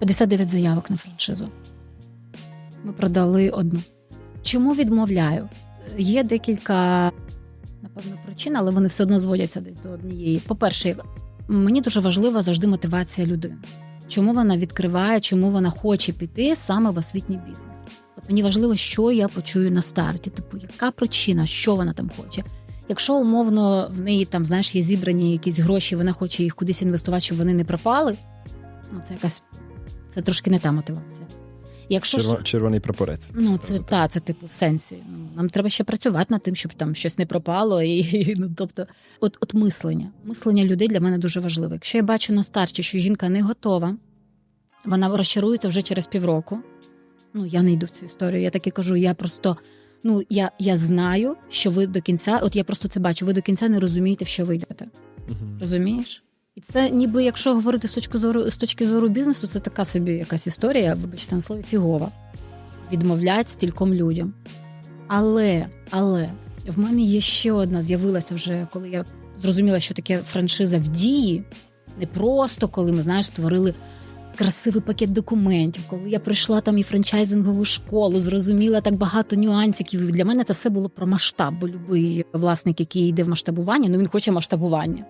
59 заявок на франшизу. Ми продали одну. Чому відмовляю? Є декілька, напевно, причин, але вони все одно зводяться десь до однієї. По-перше, мені дуже важлива завжди мотивація людини. Чому вона відкриває, чому вона хоче піти саме в освітній бізнес? От мені важливо, що я почую на старті. Типу, яка причина, що вона там хоче. Якщо умовно в неї там знаєш є зібрані якісь гроші, вона хоче їх кудись інвестувати, щоб вони не пропали. Ну це якась це трошки не та мотивація. Якщо ж Черво- червоний прапорець. Ну, це Зразу та, це типу в сенсі. Ну, нам треба ще працювати над тим, щоб там щось не пропало. І, і, ну, тобто, от, от мислення. Мислення людей для мене дуже важливе. Якщо я бачу на старті, що жінка не готова, вона розчарується вже через півроку. Ну, я не йду в цю історію. Я таки кажу, я просто. Ну, я, я знаю, що ви до кінця, от я просто це бачу, ви до кінця не розумієте, в що ви йдете. Мгм. Розумієш? І це ніби, якщо говорити з точки зору з точки зору бізнесу, це така собі якась історія, вибачте на слові, фігова. Відмовлять стільком людям. Але, але в мене є ще одна, з'явилася вже, коли я зрозуміла, що таке франшиза в дії. Не просто коли ми знаєш, створили красивий пакет документів, коли я прийшла там і франчайзингову школу, зрозуміла так багато нюансів. Для мене це все було про масштаб, бо будь-який власник, який йде в масштабування, ну він хоче масштабування.